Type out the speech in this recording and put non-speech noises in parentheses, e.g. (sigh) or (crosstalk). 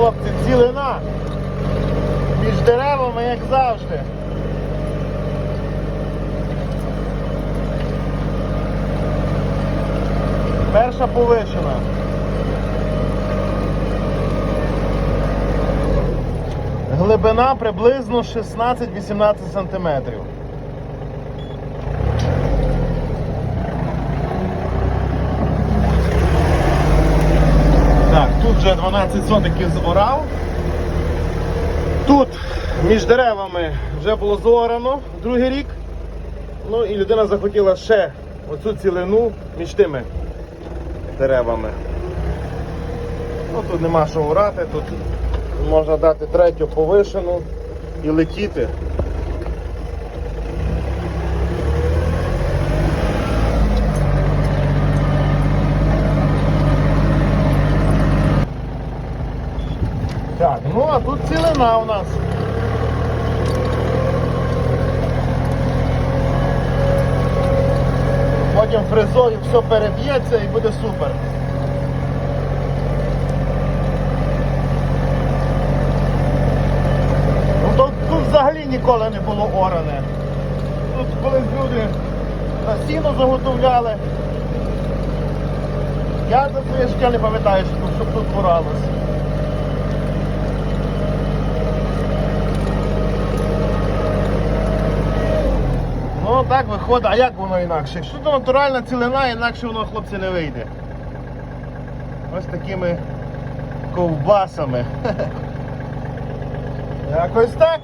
хлопці, цілина між деревами, як завжди. Перша повишена. Глибина приблизно 16-18 сантиметрів. Тут вже 12 сотиків зорав. Тут між деревами вже було зорано другий рік. Ну і людина захотіла ще оцю цілину між тими деревами. Ну тут нема що орати, тут можна дати третю повишену і летіти. Так, ну а тут цілина у нас. Потім фрезою все переб'ється і буде супер. Ну, тут, тут взагалі ніколи не було оране. Тут колись люди на сіно заготовляли. Я за своє життя не пам'ятаю, щоб, тут- щоб Ну так виходить, а як воно інакше? Якщо то натуральна цілина, інакше воно хлопці не вийде. Ось такими ковбасами. (laughs) Якось так.